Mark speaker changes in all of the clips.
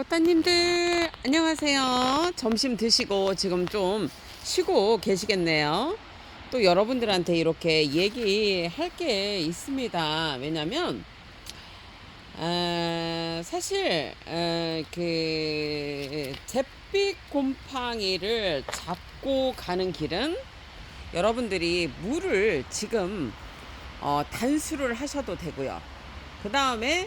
Speaker 1: 꽃다님들 안녕하세요. 점심 드시고 지금 좀 쉬고 계시겠네요. 또 여러분들한테 이렇게 얘기할 게 있습니다. 왜냐면 아, 사실 어, 그 잿빛 곰팡이를 잡고 가는 길은 여러분들이 물을 지금 어, 단수를 하셔도 되고요. 그 다음에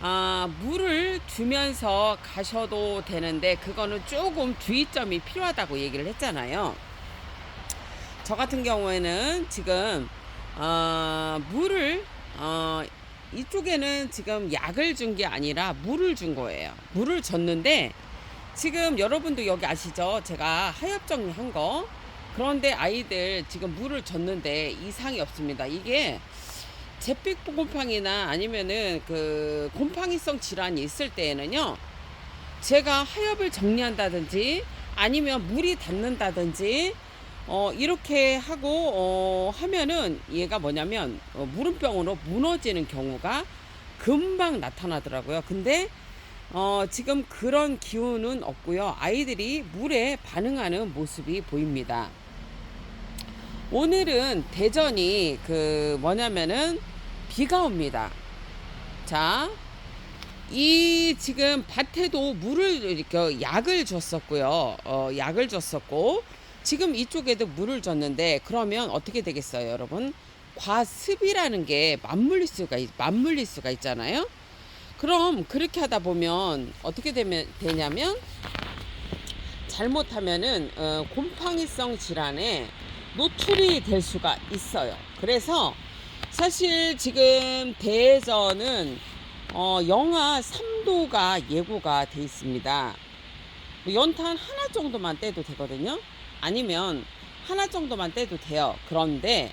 Speaker 1: 아, 물을 주면서 가셔도 되는데 그거는 조금 주의점이 필요하다고 얘기를 했잖아요. 저 같은 경우에는 지금 어, 물을 어, 이쪽에는 지금 약을 준 게 아니라 물을 준 거예요. 물을 줬는데 지금 여러분도 여기 아시죠? 제가 하엽 정리한 거. 그런데 아이들 지금 물을 줬는데 이상이 없습니다. 이게 잿빛 곰팡이나 아니면은 그 곰팡이성 질환이 있을 때에는요. 제가 하엽을 정리한다든지 아니면 물이 닿는다든지 어 이렇게 하고 어 하면은 얘가 뭐냐면 어, 물음병으로 무너지는 경우가 금방 나타나더라고요. 근데 어 지금 그런 기운은 없고요. 아이들이 물에 반응하는 모습이 보입니다. 오늘은 대전이 그 뭐냐면은 비가 옵니다. 자, 이 지금 밭에도 물을 이렇게 약을 줬었고요. 어, 약을 줬었고 지금 이쪽에도 물을 줬는데 그러면 어떻게 되겠어요, 여러분? 과습이라는 게 맞물릴 수가 있, 맞물릴 수가 있잖아요. 그럼 그렇게 하다 보면 어떻게 되면 되냐면 잘못하면은 어, 곰팡이성 질환에 노출이 될 수가 있어요. 그래서 사실 지금 대전은 어, 영하 3도가 예고가 돼 있습니다. 뭐 연탄 하나 정도만 떼도 되거든요. 아니면 하나 정도만 떼도 돼요. 그런데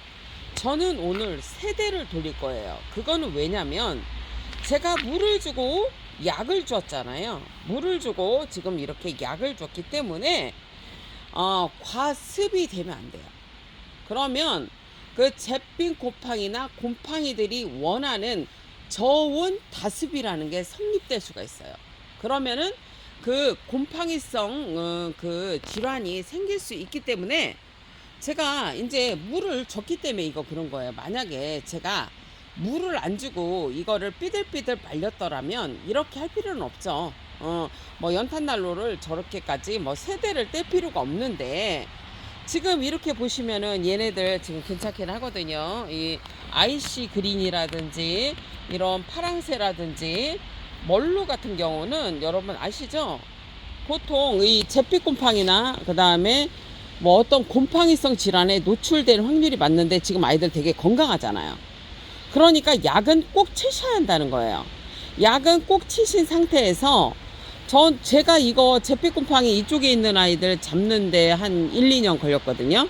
Speaker 1: 저는 오늘 세 대를 돌릴 거예요. 그거는 왜냐면 제가 물을 주고 약을 줬잖아요. 물을 주고 지금 이렇게 약을 줬기 때문에 어, 과습이 되면 안 돼요. 그러면 그 잿빛 곰팡이나 곰팡이들이 원하는 저온 다습이라는 게 성립될 수가 있어요. 그러면은 그 곰팡이성 어, 그 질환이 생길 수 있기 때문에 제가 이제 물을 줬기 때문에 이거 그런 거예요. 만약에 제가 물을 안 주고 이거를 삐들삐들 말렸더라면 이렇게 할 필요는 없죠. 어, 뭐 연탄난로를 저렇게까지 뭐 세대를 뗄 필요가 없는데 지금 이렇게 보시면은 얘네들 지금 괜찮긴 하거든요. 이 IC 그린이라든지 이런 파랑새라든지 멀로 같은 경우는 여러분 아시죠? 보통 이 잿빛 곰팡이나 그 다음에 뭐 어떤 곰팡이성 질환에 노출될 확률이 많는데 지금 아이들 되게 건강하잖아요. 그러니까 약은 꼭 치셔야 한다는 거예요. 약은 꼭 치신 상태에서 전 제가 이거 잿빛곰팡이 이쪽에 있는 아이들 잡는데 한 1, 2년 걸렸거든요.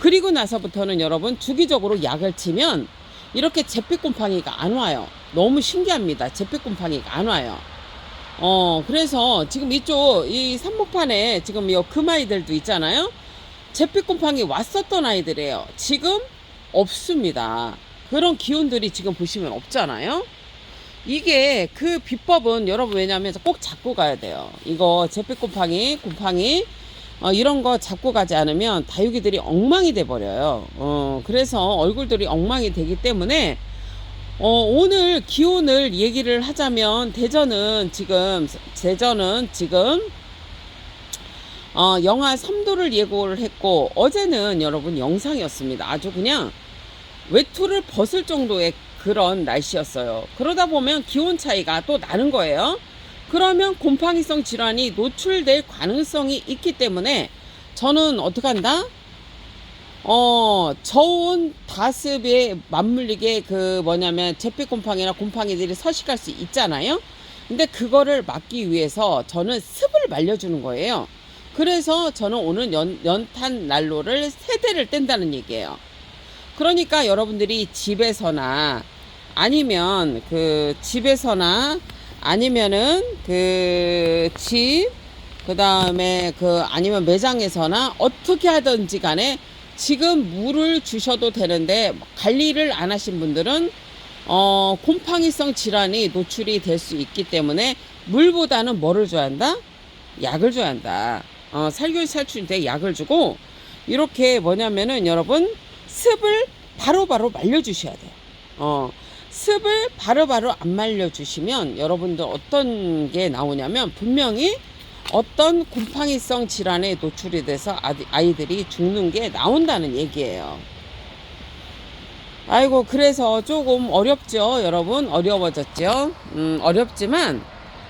Speaker 1: 그리고 나서부터는 여러분 주기적으로 약을 치면 이렇게 잿빛곰팡이가 안 와요. 너무 신기합니다. 잿빛곰팡이가 안 와요. 어, 그래서 지금 이쪽 이 산목판에 지금 이 금아이들도 있잖아요. 잿빛곰팡이 왔었던 아이들이에요. 지금 없습니다. 그런 기운들이 지금 보시면 없잖아요. 이게 그 비법은 여러분 왜냐면 꼭 잡고 가야 돼요. 이거 잿빛 곰팡이, 곰팡이 어, 이런 거 잡고 가지 않으면 다육이들이 엉망이 돼 버려요. 어, 그래서 얼굴들이 엉망이 되기 때문에 어, 오늘 기온을 얘기를 하자면 대전은 지금 대전은 지금 어, 영하 3도를 예고를 했고 어제는 여러분 영상이었습니다. 아주 그냥 외투를 벗을 정도의 그런 날씨였어요. 그러다 보면 기온 차이가 또 나는 거예요. 그러면 곰팡이성 질환이 노출될 가능성이 있기 때문에 저는 어떻게 한다? 어, 저온 다습에 맞물리게 그 뭐냐면 잿빛 곰팡이나 곰팡이들이 서식할 수 있잖아요. 근데 그거를 막기 위해서 저는 습을 말려주는 거예요. 그래서 저는 오늘 연, 연탄 난로를 세 대를 뗀다는 얘기예요. 그러니까 여러분들이 집에서나 아니면 그 집에서나 아니면은 그 집, 그 다음에 그 아니면 매장에서나 어떻게 하든지 간에 지금 물을 주셔도 되는데 관리를 안 하신 분들은 어, 곰팡이성 질환이 노출이 될 수 있기 때문에 물보다는 뭐를 줘야 한다? 약을 줘야 한다. 어, 살균 살충제 약을 주고 이렇게 뭐냐면은 여러분 습을 바로 바로 말려주셔야 돼요. 어, 습을 바로 바로 안 말려주시면 여러분들 어떤 게 나오냐면 분명히 어떤 곰팡이성 질환에 노출이 돼서 아이들이 죽는 게 나온다는 얘기예요. 아이고 그래서 조금 어렵죠 여러분 어려워졌죠 음, 어렵지만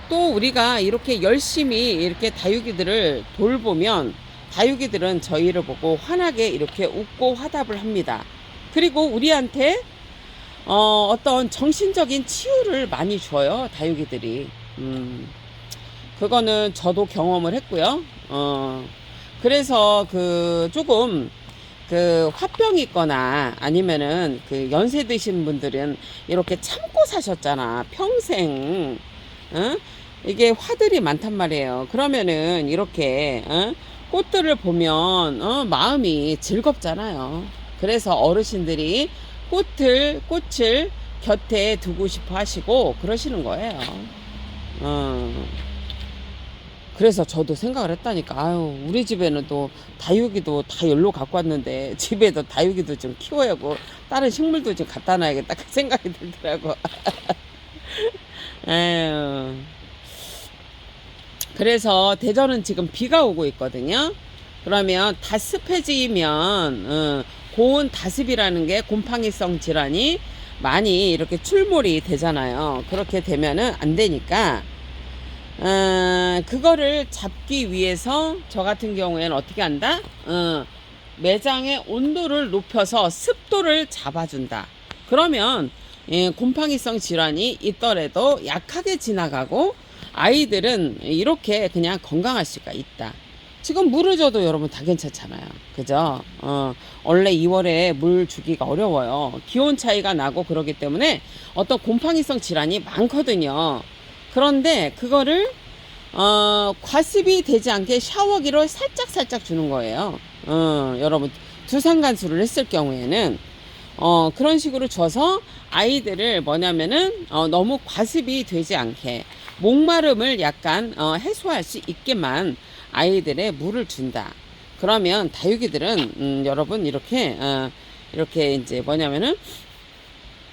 Speaker 1: 또 우리가 이렇게 열심히 이렇게 다육이들을 돌보면 다육이들은 저희를 보고 환하게 이렇게 웃고 화답을 합니다. 그리고 우리한테 어, 어떤 정신적인 치유를 많이 줘요 다육이들이. 음, 그거는 저도 경험을 했고요. 어, 그래서 그 조금 그 화병 있거나 아니면은 그 연세 드신 분들은 이렇게 참고 사셨잖아 평생. 어? 이게 화들이 많단 말이에요. 그러면은 이렇게 어? 꽃들을 보면 어? 마음이 즐겁잖아요 그래서 어르신들이 꽃을 꽃을 곁에 두고 싶어 하시고 그러시는 거예요 어. 그래서 저도 생각을 했다니까 아유 우리 집에는 또 다육이도 다 열로 갖고 왔는데 집에도 다육이도 좀 키워야고 다른 식물도 좀 갖다 놔야겠다 그 생각이 들더라고 아유 그래서 대전은 지금 비가 오고 있거든요 그러면 다습해지면 어, 고온 다습이라는 게 곰팡이성 질환이 많이 이렇게 출몰이 되잖아요 그렇게 되면은 안 되니까 어, 그거를 잡기 위해서 저 같은 경우에는 어떻게 한다? 어, 매장의 온도를 높여서 습도를 잡아준다. 그러면 예, 곰팡이성 질환이 있더라도 약하게 지나가고 아이들은 이렇게 그냥 건강할 수가 있다. 지금 물을 줘도 여러분 다 괜찮잖아요. 그죠? 어, 원래 2월에 물 주기가 어려워요. 기온 차이가 나고 그러기 때문에 어떤 곰팡이성 질환이 많거든요. 그런데 그거를 어, 과습이 되지 않게 샤워기로 살짝 살짝 주는 거예요. 어, 여러분 두상 간수를 했을 경우에는 어, 그런 식으로 줘서 아이들을 뭐냐면은 어, 너무 과습이 되지 않게 목마름을 약간 어, 해소할 수 있게만 아이들의 물을 준다. 그러면 다육이들은 음, 여러분 이렇게 어, 이렇게 이제 뭐냐면은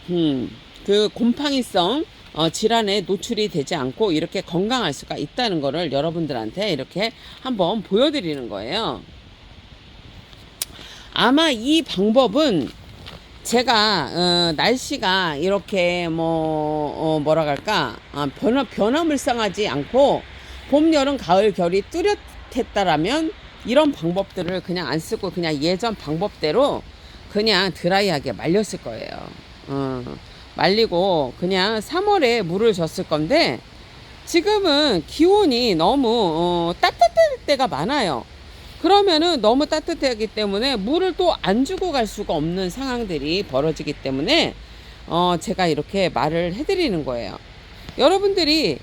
Speaker 1: 음, 그 곰팡이성 어, 질환에 노출이 되지 않고 이렇게 건강할 수가 있다는 거를 여러분들한테 이렇게 한번 보여드리는 거예요. 아마 이 방법은 제가 어, 날씨가 이렇게 뭐 어, 뭐라 할까 아, 변화 변화물상하지 않고 봄 여름 가을 겨울이 뚜렷했다라면 이런 방법들을 그냥 안 쓰고 그냥 예전 방법대로 그냥 드라이하게 말렸을 거예요. 어, 말리고 그냥 3월에 물을 줬을 건데 지금은 기온이 너무 어, 따뜻할 때가 많아요. 그러면은 너무 따뜻하기 때문에 물을 또 안 주고 갈 수가 없는 상황들이 벌어지기 때문에 어, 제가 이렇게 말을 해드리는 거예요. 여러분들이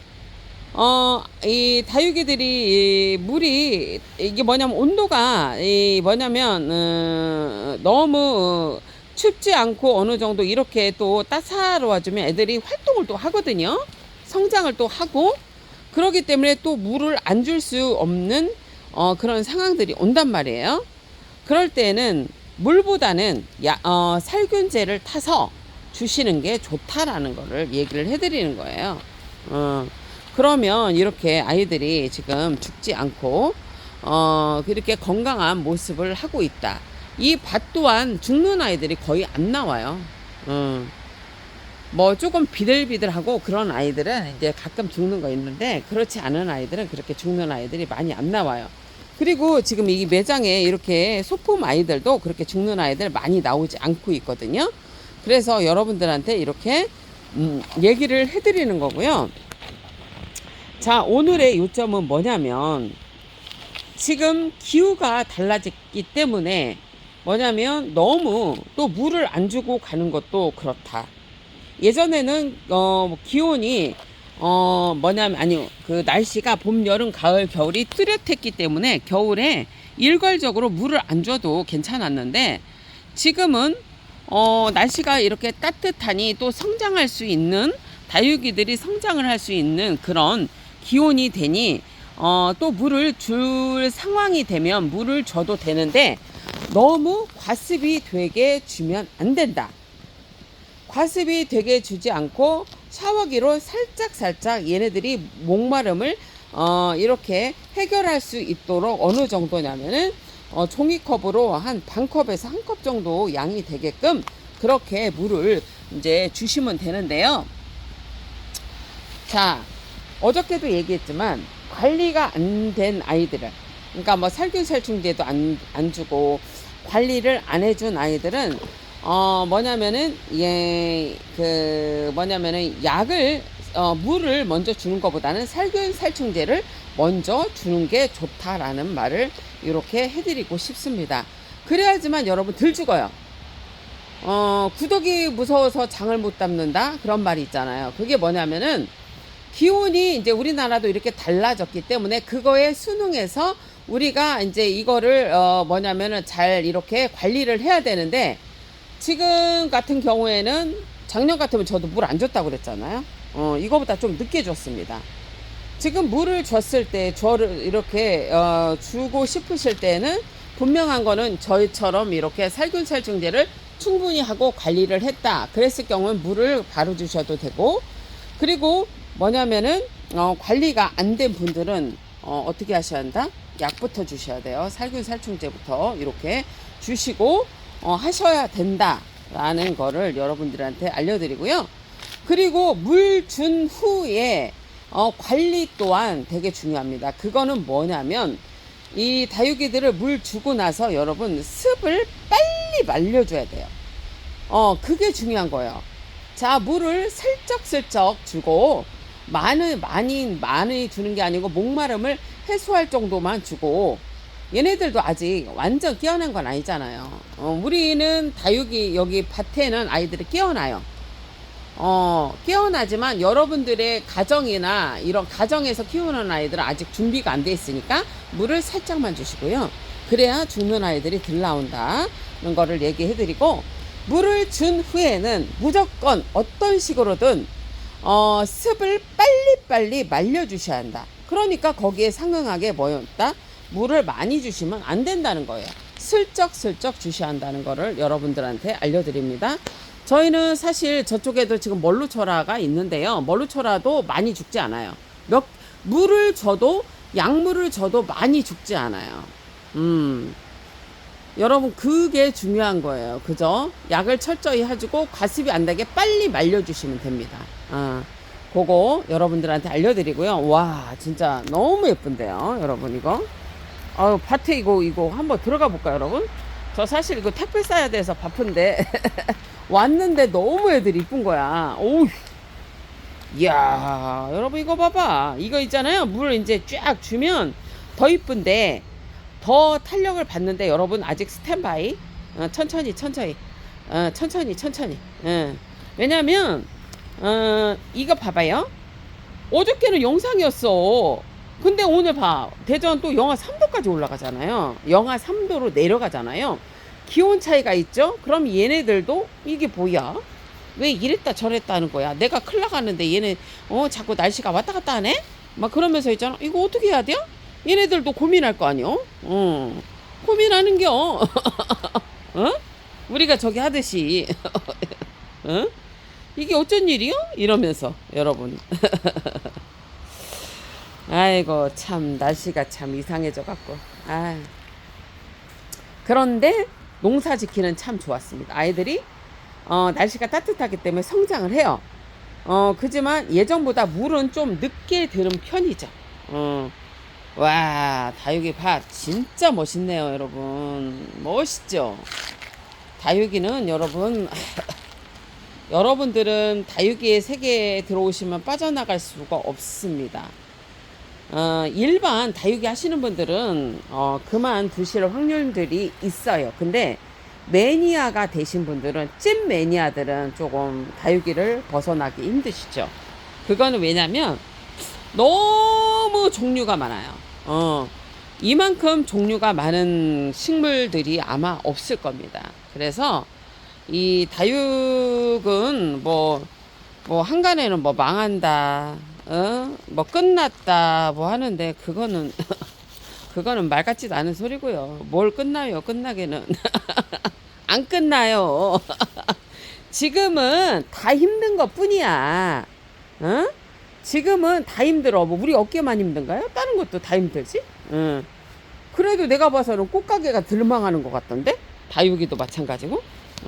Speaker 1: 어, 이 다육이들이 이 물이 이게 뭐냐면 온도가 이 뭐냐면 어, 너무 춥지 않고 어느 정도 이렇게 또 따사로워지면 애들이 활동을 또 하거든요. 성장을 또 하고 그러기 때문에 또 물을 안 줄 수 없는 어, 그런 상황들이 온단 말이에요. 그럴 때는 물보다는 야, 어, 살균제를 타서 주시는 게 좋다라는 거를 얘기를 해드리는 거예요. 어, 그러면 이렇게 아이들이 지금 죽지 않고 어, 그렇게 건강한 모습을 하고 있다. 이 밭 또한 죽는 아이들이 거의 안 나와요. 어. 뭐 조금 비들비들하고 그런 아이들은 이제 가끔 죽는 거 있는데 그렇지 않은 아이들은 그렇게 죽는 아이들이 많이 안 나와요. 그리고 지금 이 매장에 이렇게 소품 아이들도 그렇게 죽는 아이들 많이 나오지 않고 있거든요. 그래서 여러분들한테 이렇게 음, 얘기를 해드리는 거고요. 자, 오늘의 요점은 뭐냐면 지금 기후가 달라졌기 때문에 뭐냐면 너무 또 물을 안 주고 가는 것도 그렇다. 예전에는 어 기온이 어 뭐냐면 아니 그 날씨가 봄 여름 가을 겨울이 뚜렷했기 때문에 겨울에 일괄적으로 물을 안 줘도 괜찮았는데 지금은 어 날씨가 이렇게 따뜻하니 또 성장할 수 있는 다육이들이 성장을 할 수 있는 그런 기온이 되니 어, 또 물을 줄 상황이 되면 물을 줘도 되는데 너무 과습이 되게 주면 안 된다. 과습이 되게 주지 않고 샤워기로 살짝 살짝 얘네들이 목마름을 어, 이렇게 해결할 수 있도록 어느 정도냐면은 어, 종이컵으로 한 반 컵에서 한 컵 정도 양이 되게끔 그렇게 물을 이제 주시면 되는데요. 자, 어저께도 얘기했지만 관리가 안 된 아이들을 그러니까 뭐 살균살충제도 안, 안 주고 관리를 안 해준 아이들은 어 뭐냐면은 예 그 뭐냐면은 약을 어 물을 먼저 주는 것보다는 살균 살충제를 먼저 주는 게 좋다라는 말을 이렇게 해드리고 싶습니다. 그래야지만 여러분 덜 죽어요. 어 구독이 무서워서 장을 못 담는다 그런 말이 있잖아요. 그게 뭐냐면은 기온이 이제 우리나라도 이렇게 달라졌기 때문에 그거에 순응해서 우리가 이제 이거를 어 뭐냐면은 잘 이렇게 관리를 해야 되는데 지금 같은 경우에는 작년 같으면 저도 물 안 줬다고 그랬잖아요. 어 이거보다 좀 늦게 줬습니다. 지금 물을 줬을 때 저를 이렇게 어 주고 싶으실 때는 분명한 거는 저희처럼 이렇게 살균살충제를 충분히 하고 관리를 했다. 그랬을 경우는 물을 바로 주셔도 되고 그리고 뭐냐면은 어, 관리가 안 된 분들은 어, 어떻게 하셔야 한다? 약부터 주셔야 돼요. 살균살충제부터 이렇게 주시고 어, 하셔야 된다라는 거를 여러분들한테 알려드리고요. 그리고 물 준 후에 어, 관리 또한 되게 중요합니다. 그거는 뭐냐면 이 다육이들을 물 주고 나서 여러분 습을 빨리 말려줘야 돼요. 어, 그게 중요한 거예요. 자, 물을 슬쩍슬쩍 주고 많이 많이 많이 주는 게 아니고 목마름을 해소할 정도만 주고 얘네들도 아직 완전 깨어난 건 아니잖아요. 어, 우리는 다육이 여기 밭에는 아이들이 깨어나요. 어, 깨어나지만 여러분들의 가정이나 이런 가정에서 키우는 아이들은 아직 준비가 안 돼 있으니까 물을 살짝만 주시고요. 그래야 죽는 아이들이 들 나온다. 는 거를 얘기해 드리고 물을 준 후에는 무조건 어떤 식으로든 어, 습을 빨리빨리 말려 주셔야 한다. 그러니까 거기에 상응하게 뭐였다? 물을 많이 주시면 안 된다는 거예요. 슬쩍슬쩍 주셔야 한다는 거를 여러분들한테 알려드립니다. 저희는 사실 저쪽에도 지금 멀루초라가 있는데요. 멀루초라도 많이 죽지 않아요. 몇, 물을 줘도, 약물을 줘도 많이 죽지 않아요. 음. 여러분, 그게 중요한 거예요. 그죠? 약을 철저히 해주고 과습이 안 되게 빨리 말려주시면 됩니다. 아, 그거 여러분들한테 알려드리고요. 와, 진짜 너무 예쁜데요. 여러분, 이거. 아유, 밭에 이거, 이거 한번 들어가 볼까요, 여러분? 저 사실 이거 택배 싸야 돼서 바쁜데. 왔는데 너무 애들이 이쁜 거야. 오우. 이야, 여러분 이거 봐봐. 이거 있잖아요. 물 이제 쫙 주면 더 이쁜데 더 탄력을 받는데 여러분 아직 스탠바이. 어, 천천히 천천히. 어, 천천히 천천히. 어. 왜냐면 어, 이거 봐봐요. 어저께는 영상이었어. 근데 오늘 봐. 대전 또 영하 3도까지 올라가잖아요. 영하 3도로 내려가잖아요. 기온 차이가 있죠? 그럼 얘네들도 이게 뭐야? 왜 이랬다 저랬다 하는 거야? 내가 클 나가는데 얘네 어 자꾸 날씨가 왔다 갔다 하네? 막 그러면서 있잖아. 이거 어떻게 해야 돼요? 얘네들도 고민할 거 아니요? 어. 고민하는 겨. 어? 우리가 저기 하듯이. 어? 이게 어쩐 일이요? 이러면서 여러분. 아이고 참 날씨가 참 이상해져 갖고. 아. 그런데 농사 짓기는 참 좋았습니다. 아이들이 어, 날씨가 따뜻하기 때문에 성장을 해요. 어, 그지만 예전보다 물은 좀 늦게 드는 편이죠. 어, 와, 다육이 밭 진짜 멋있네요, 여러분. 멋있죠? 다육이는 여러분, 여러분들은 다육이의 세계에 들어오시면 빠져나갈 수가 없습니다. 어, 일반 다육이 하시는 분들은 어, 그만 두실 확률들이 있어요. 근데 매니아가 되신 분들은 찐 매니아들은 조금 다육이를 벗어나기 힘드시죠. 그거는 왜냐면 너무 종류가 많아요. 어, 이만큼 종류가 많은 식물들이 아마 없을 겁니다. 그래서 이 다육은 뭐, 뭐 한간에는 뭐 망한다, 어, 뭐 끝났다 뭐 하는데 그거는 그거는 말 같지도 않은 소리고요. 뭘 끝나요? 끝나게는 안 끝나요. 지금은 다 힘든 것 뿐이야. 어? 지금은 다 힘들어. 뭐 우리 어깨만 힘든가요? 다른 것도 다 힘들지? 응. 그래도 내가 봐서는 꽃가게가 들망하는 것 같던데? 다육이도 마찬가지고.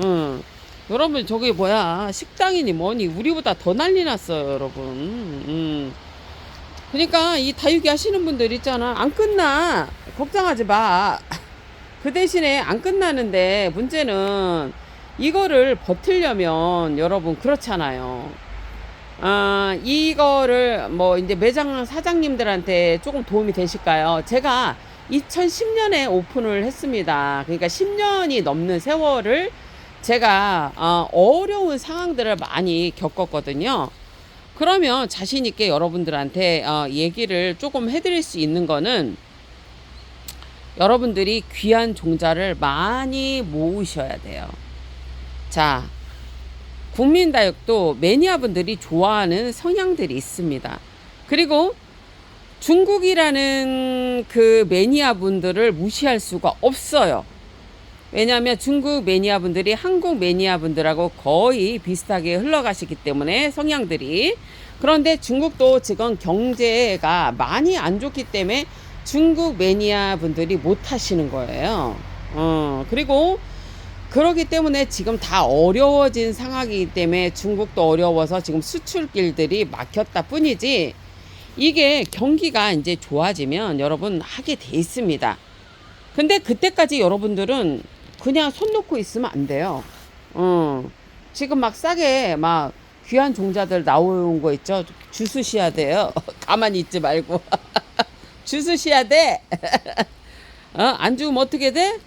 Speaker 1: 응. 여러분 저기 뭐야 식당이니 뭐니 우리보다 더 난리 났어요 여러분. 음. 그러니까 이 다육이 하시는 분들 있잖아 안 끝나 걱정하지 마. 그 대신에 안 끝나는데 문제는 이거를 버틸려면 여러분 그렇잖아요. 아, 이거를 뭐 이제 매장 사장님들한테 조금 도움이 되실까요? 제가 2010년에 오픈을 했습니다. 그러니까 10년이 넘는 세월을 제가 어, 어려운 상황들을 많이 겪었거든요. 그러면 자신 있게 여러분들한테 어, 얘기를 조금 해드릴 수 있는 거는 여러분들이 귀한 종자를 많이 모으셔야 돼요. 자, 국민다육도 매니아분들이 좋아하는 성향들이 있습니다. 그리고 중국이라는 그 매니아분들을 무시할 수가 없어요. 왜냐하면 중국 매니아 분들이 한국 매니아 분들하고 거의 비슷하게 흘러가시기 때문에 성향들이 그런데 중국도 지금 경제가 많이 안 좋기 때문에 중국 매니아 분들이 못 하시는 거예요. 어, 그리고 그러기 때문에 지금 다 어려워진 상황이기 때문에 중국도 어려워서 지금 수출길들이 막혔다 뿐이지 이게 경기가 이제 좋아지면 여러분 하게 돼 있습니다. 근데 그때까지 여러분들은 그냥 손 놓고 있으면 안 돼요. 어, 지금 막 싸게 막 귀한 종자들 나오는 거 있죠? 주스셔야 돼요. 가만히 있지 말고. 주스셔야 돼. 어, 안 주면 어떻게 돼?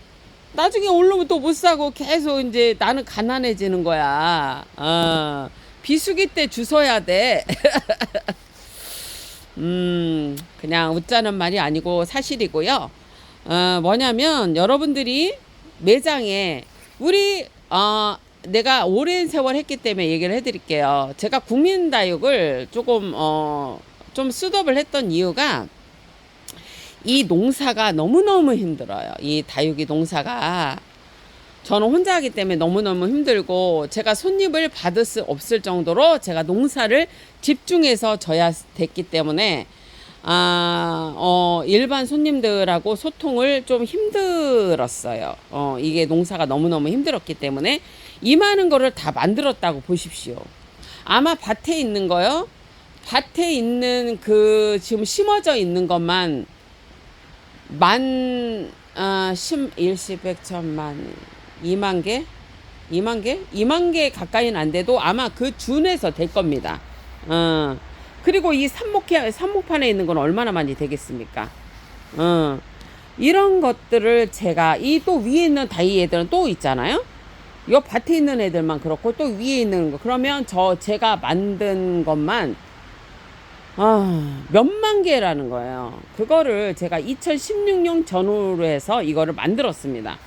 Speaker 1: 나중에 오르면 또 못 사고 계속 이제 나는 가난해지는 거야. 어, 비수기 때 주워야 돼. 음, 그냥 웃자는 말이 아니고 사실이고요. 어, 뭐냐면 여러분들이 매장에 우리 어, 내가 오랜 세월 했기 때문에 얘기를 해드릴게요. 제가 국민다육을 조금 어, 좀 수업을 했던 이유가 이 농사가 너무너무 힘들어요. 이 다육이 농사가. 저는 혼자 하기 때문에 너무너무 힘들고 제가 손님을 받을 수 없을 정도로 제가 농사를 집중해서 져야 됐기 때문에 아, 어, 일반 손님들하고 소통을 좀 힘들었어요. 어, 이게 농사가 너무너무 힘들었기 때문에 이 많은 거를 다 만들었다고 보십시오. 아마 밭에 있는 거요. 밭에 있는 그 지금 심어져 있는 것만 만, 아, 심, 일시, 백천만, 이만 개? 이만 개? 이만 개 가까이는 안 돼도 아마 그 준에서 될 겁니다. 어. 그리고 이 삽목해, 삽목판에 있는 건 얼마나 많이 되겠습니까? 어. 이런 것들을 제가 이 또 위에 있는 다이 애들은 또 있잖아요? 요 밭에 있는 애들만 그렇고 또 위에 있는 거. 그러면 저 제가 만든 것만 아, 몇만 개라는 거예요. 그거를 제가 2016년 전후로 해서 이거를 만들었습니다.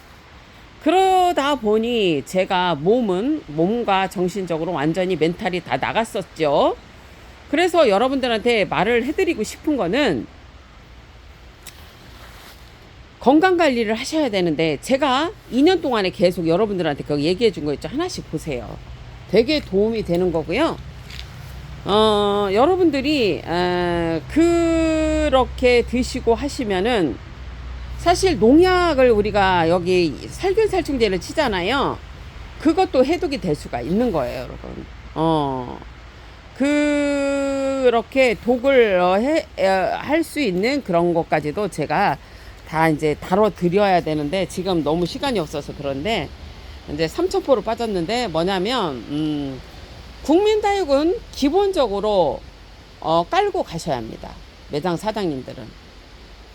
Speaker 1: 그러다 보니 제가 몸은 몸과 정신적으로 완전히 멘탈이 다 나갔었죠. 그래서 여러분들한테 말을 해드리고 싶은 거는 건강 관리를 하셔야 되는데 제가 2년 동안에 계속 여러분들한테 그 얘기해 준 거 있죠. 하나씩 보세요. 되게 도움이 되는 거고요. 어, 여러분들이 에, 그렇게 드시고 하시면은 사실 농약을 우리가 여기 살균살충제를 치잖아요. 그것도 해독이 될 수가 있는 거예요, 여러분. 어. 그 렇게 독을 어, 할수 있는 그런 것까지도 제가 다 이제 다뤄 드려야 되는데 지금 너무 시간이 없어서 그런데 이제 3,000포로 빠졌는데 뭐냐면 음 국민다육은 기본적으로 어, 깔고 가셔야 합니다. 매장 사장님들은.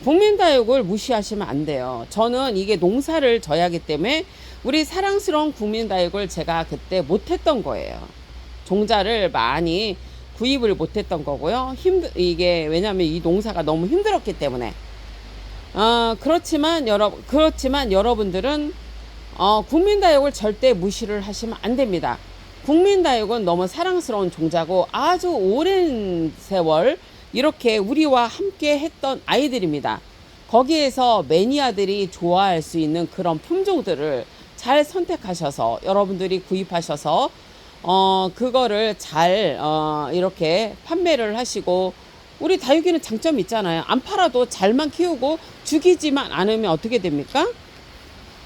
Speaker 1: 국민다육을 무시하시면 안 돼요. 저는 이게 농사를 져야 하기 때문에 우리 사랑스러운 국민다육을 제가 그때 못했던 거예요. 종자를 많이 구입을 못했던 거고요. 힘 이게 왜냐하면 이 농사가 너무 힘들었기 때문에. 어, 그렇지만 여러 그렇지만 여러분들은 어, 국민다육을 절대 무시를 하시면 안 됩니다. 국민다육은 너무 사랑스러운 종자고 아주 오랜 세월 이렇게 우리와 함께 했던 아이들입니다. 거기에서 매니아들이 좋아할 수 있는 그런 품종들을 잘 선택하셔서 여러분들이 구입하셔서 어 그거를 잘 어, 이렇게 판매를 하시고 우리 다육이는 장점이 있잖아요. 안 팔아도 잘만 키우고 죽이지만 않으면 어떻게 됩니까?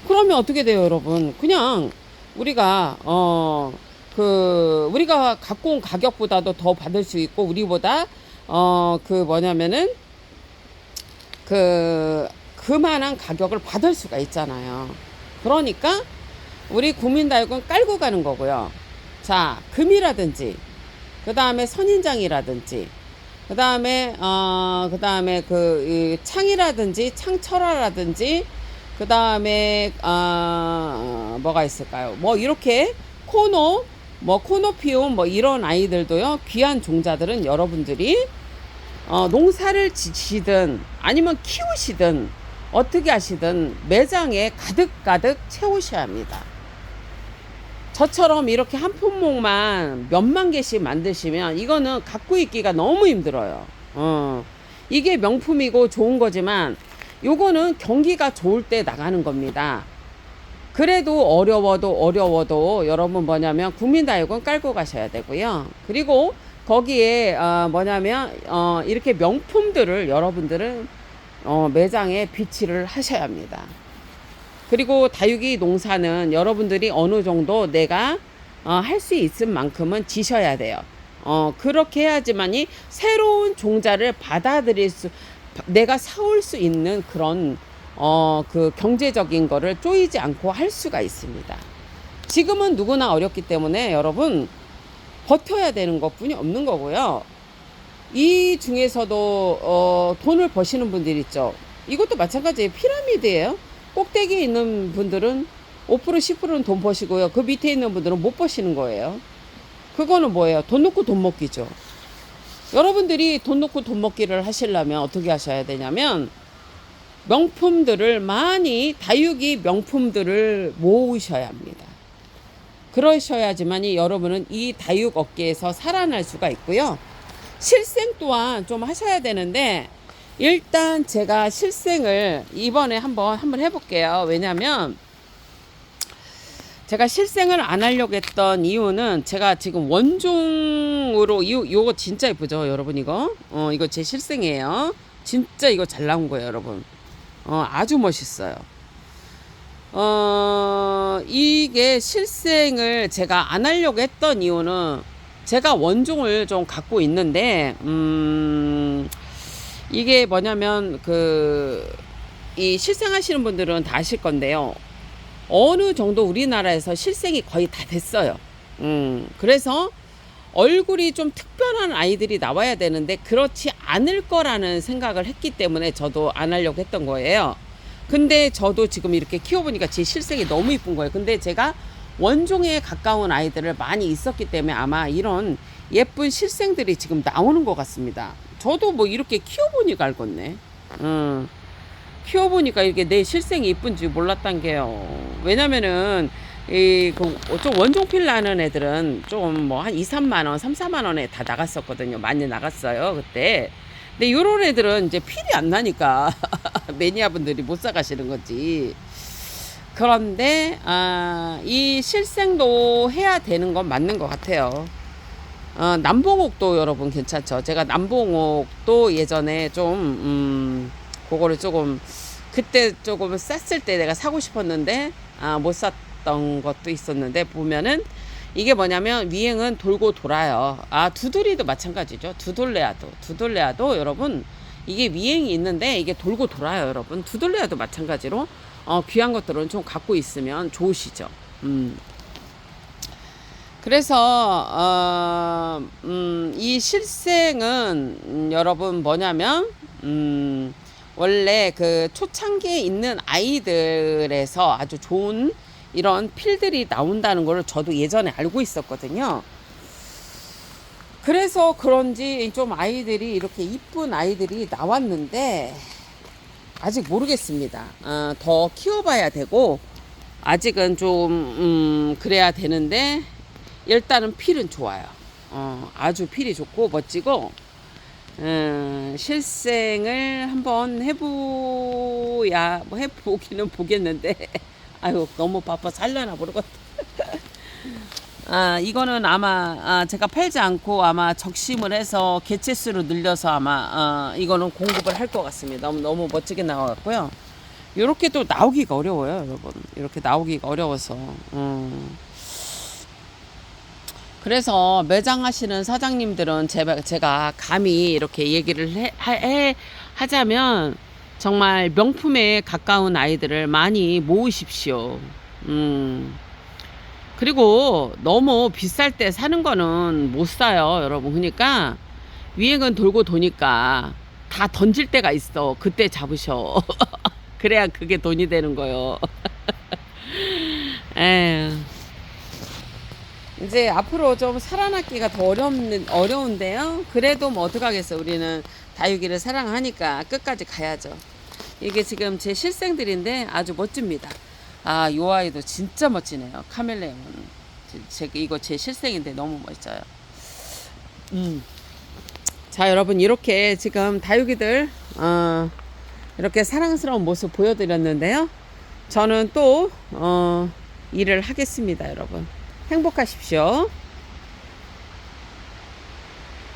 Speaker 1: 그러면 어떻게 돼요, 여러분? 그냥 우리가 어 그 우리가 갖고 온 가격보다도 더 받을 수 있고 우리보다 어 그 뭐냐면은 그 그만한 가격을 받을 수가 있잖아요. 그러니까 우리 국민다육은 깔고 가는 거고요. 자, 금이라든지 그 다음에 선인장이라든지 그 다음에 어, 그 다음에 그이 창이라든지 창철화라든지 그 다음에 어, 뭐가 있을까요? 뭐 이렇게 코노 뭐 코노피움 뭐 이런 아이들도요 귀한 종자들은 여러분들이 어, 농사를 지시든 아니면 키우시든 어떻게 하시든 매장에 가득가득 채우셔야 합니다. 저처럼 이렇게 한 품목만 몇만 개씩 만드시면 이거는 갖고 있기가 너무 힘들어요. 어. 이게 명품이고 좋은 거지만 요거는 경기가 좋을 때 나가는 겁니다. 그래도 어려워도 어려워도 여러분 뭐냐면 국민다육은 깔고 가셔야 되고요. 그리고 거기에 어 뭐냐면 어 이렇게 명품들을 여러분들은 어 매장에 비치를 하셔야 합니다. 그리고 다육이 농사는 여러분들이 어느 정도 내가 어, 할 수 있을 만큼은 지셔야 돼요. 어, 그렇게 해야지만이 새로운 종자를 받아들일 수, 내가 사올 수 있는 그런 어, 그 경제적인 거를 쪼이지 않고 할 수가 있습니다. 지금은 누구나 어렵기 때문에 여러분 버텨야 되는 것 뿐이 없는 거고요. 이 중에서도 어, 돈을 버시는 분들 있죠. 이것도 마찬가지예요. 피라미드예요. 꼭대기에 있는 분들은 5% 10%는 돈 버시고요. 그 밑에 있는 분들은 못 버시는 거예요. 그거는 뭐예요? 돈 놓고 돈 먹기죠. 여러분들이 돈 놓고 돈 먹기를 하시려면 어떻게 하셔야 되냐면 명품들을 많이 다육이 명품들을 모으셔야 합니다. 그러셔야지만이 여러분은 이 다육 업계에서 살아날 수가 있고요. 실생 또한 좀 하셔야 되는데 일단 제가 실생을 이번에 한번 한번 해볼게요. 왜냐면 제가 실생을 안 하려고 했던 이유는 제가 지금 원종으로 이 요거 진짜 예쁘죠, 여러분 이거. 어 이거 제 실생이에요. 진짜 이거 잘 나온 거예요, 여러분. 어 아주 멋있어요. 어 이게 실생을 제가 안 하려고 했던 이유는 제가 원종을 좀 갖고 있는데 음 이게 뭐냐면 그 이 실생하시는 분들은 다 아실 건데요. 어느 정도 우리나라에서 실생이 거의 다 됐어요. 음, 그래서 얼굴이 좀 특별한 아이들이 나와야 되는데 그렇지 않을 거라는 생각을 했기 때문에 저도 안 하려고 했던 거예요. 근데 저도 지금 이렇게 키워보니까 제 실생이 너무 이쁜 거예요. 근데 제가 원종에 가까운 아이들을 많이 있었기 때문에 아마 이런 예쁜 실생들이 지금 나오는 것 같습니다. 저도 뭐 이렇게 키워보니까 알겠네. 음. 키워보니까 이게 내 실생이 이쁜지 몰랐단 게요. 왜냐면은, 이, 그, 좀 원종필 나는 애들은 좀 뭐 한 2, 3만원, 3, 4만원에 다 나갔었거든요. 많이 나갔어요, 그때. 근데 요런 애들은 이제 필이 안 나니까 매니아분들이 못 사가시는 거지. 그런데, 아, 이 실생도 해야 되는 건 맞는 것 같아요. 어, 남봉옥도 여러분 괜찮죠. 제가 남봉옥도 예전에 좀, 음, 그거를 조금 그때 조금 쌌을 때 내가 사고 싶었는데 아, 못 샀던 것도 있었는데 보면은 이게 뭐냐면 위행은 돌고 돌아요. 아 두들이도 마찬가지죠. 두돌레아도 두돌레아도 여러분 이게 위행이 있는데 이게 돌고 돌아요, 여러분. 두돌레아도 마찬가지로 어, 귀한 것들은 좀 갖고 있으면 좋으시죠. 음. 그래서 어, 음, 이 실생은 음, 여러분 뭐냐면 음, 원래 그 초창기에 있는 아이들에서 아주 좋은 이런 필들이 나온다는 걸 저도 예전에 알고 있었거든요. 그래서 그런지 좀 아이들이 이렇게 이쁜 아이들이 나왔는데 아직 모르겠습니다. 어, 더 키워봐야 되고 아직은 좀 음, 그래야 되는데 일단은 필은 좋아요. 어, 아주 필이 좋고 멋지고 음, 실생을 한번 해보야 뭐 해보기는 보겠는데 아유 너무 바빠 살려나 모르겠다. 아 이거는 아마 아, 제가 팔지 않고 아마 적심을 해서 개체수로 늘려서 아마 어, 이거는 공급을 할 것 같습니다. 너무 너무 멋지게 나와갖고요. 이렇게 또 나오기가 어려워요, 여러분. 이렇게 나오기가 어려워서. 음. 그래서 매장 하시는 사장님들은 제가, 제가 감히 이렇게 얘기를 해, 하- 해- 하자면 정말 명품에 가까운 아이들을 많이 모으십시오. 음. 그리고 너무 비쌀 때 사는 거는 못 사요, 여러분. 그러니까 유행은 돌고 도니까 다 던질 때가 있어. 그때 잡으셔. 그래야 그게 돈이 되는 거요. 에휴. 이제 앞으로 좀 살아남기가 더 어렵는, 어려운데요. 그래도 뭐 어떡하겠어. 우리는 다육이를 사랑하니까 끝까지 가야죠. 이게 지금 제 실생들인데 아주 멋집니다. 아, 요 아이도 진짜 멋지네요. 카멜레온. 제, 제, 이거 제 실생인데 너무 멋져요. 음. 자, 여러분, 이렇게 지금 다육이들, 어, 이렇게 사랑스러운 모습 보여드렸는데요. 저는 또, 어, 일을 하겠습니다, 여러분. 행복하십시오.